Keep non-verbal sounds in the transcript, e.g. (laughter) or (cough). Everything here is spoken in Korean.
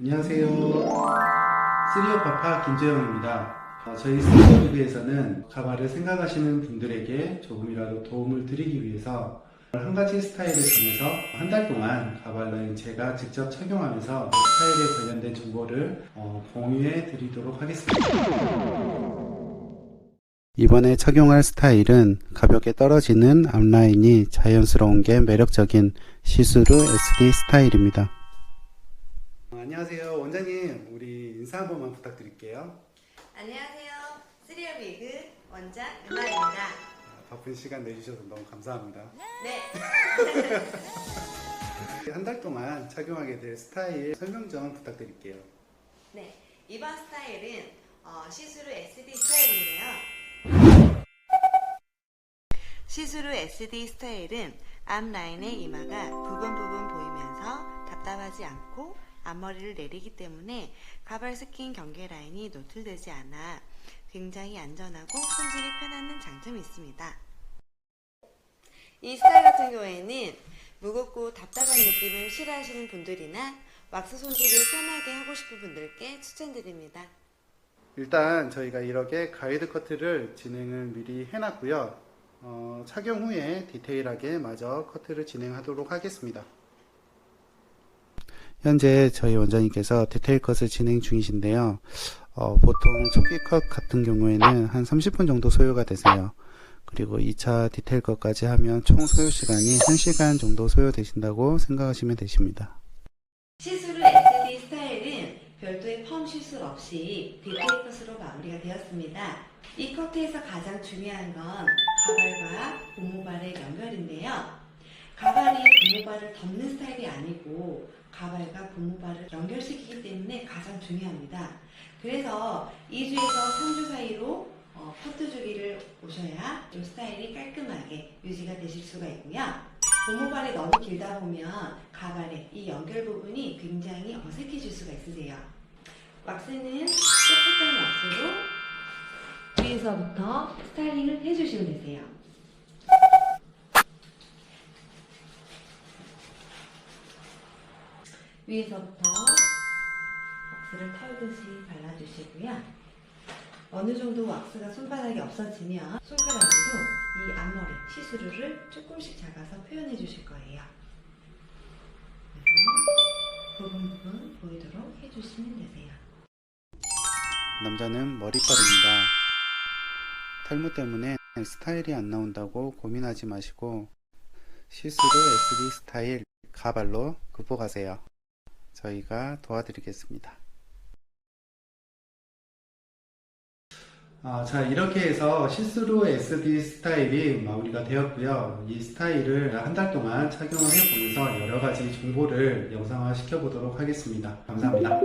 안녕하세요. 쓰리오 파파 김재영입니다. 어, 저희 스튜디오 리그에서는 가발을 생각하시는 분들에게 조금이라도 도움을 드리기 위해서 한 가지 스타일을 정해서 한 달 동안 가발은 제가 직접 착용하면서 그 스타일에 관련된 정보를 어, 공유해 드리도록 하겠습니다. 이번에 착용할 스타일은 가볍게 떨어지는 앞라인이 자연스러운 게 매력적인 시스루 SD 스타일입니다. 안녕하세요. 원장님, 우리 인사 한 번만 부탁드릴게요. 안녕하세요. 쓰리얼 비그 원장 은하입니다. 바쁜 시간 내주셔서 너무 감사합니다. 네. (laughs) 한 달 동안 착용하게 될 스타일 설명 좀 부탁드릴게요. 네. 이번 스타일은 어, 시스루 SD 스타일인데요. 시스루 SD 스타일은 앞라인의 이마가 부분 부분 보이면서 답답하지 않고 앞머리를 내리기 때문에 가발 스킨 경계 라인이 노출되지 않아 굉장히 안전하고 손질이 편안한 장점이 있습니다. 이 스타일 같은 경우에는 무겁고 답답한 느낌을 싫어하시는 분들이나 왁스 손질을 편하게 하고 싶은 분들께 추천드립니다. 일단 저희가 이렇게 가이드 커트를 진행을 미리 해놨고요. 어, 착용 후에 디테일하게 마저 커트를 진행하도록 하겠습니다. 현재 저희 원장님께서 디테일 컷을 진행 중이신데요. 어, 보통 초기 컷 같은 경우에는 한 30분 정도 소요가 되세요. 그리고 2차 디테일 컷까지 하면 총 소요 시간이 1시간 정도 소요되신다고 생각하시면 되십니다. 시스루 SD 스타일은 별도의 펌 시술 없이 디테일 컷으로 마무리가 되었습니다. 이 커트에서 가장 중요한 건 가발과 고무발의 연결인데요. 가발이 고무발을 덮는 스타일이 아니고 가발과 고무발을 연결시키기 때문에 가장 중요합니다. 그래서 2주에서 3주 사이로 어, 커트 주기를 오셔야 이 스타일이 깔끔하게 유지가 되실 수가 있고요. 고무발이 너무 길다 보면 가발의 이 연결 부분이 굉장히 어색해질 수가 있으세요. 왁스는 깨끗한 왁스로 위에서부터 스타일링을 해주시면 되세요. 위에서부터 왁스를 털듯이 발라주시고요. 어느 정도 왁스가 손바닥에 없어지면 손가락으로 이 앞머리 시스루를 조금씩 잡아서 표현해 주실 거예요. 부분 부분 보이도록 해주시면 되세요. 남자는 머리빨입니다. 탈모 때문에 스타일이 안 나온다고 고민하지 마시고 시스루 SD 스타일 가발로 극복하세요. 저희가 도와드리겠습니다. 아, 자, 이렇게 해서 시스루 SD 스타일이 마무리가 되었고요. 이 스타일을 한 달 동안 착용을 해보면서 여러 가지 정보를 영상화 시켜보도록 하겠습니다. 감사합니다.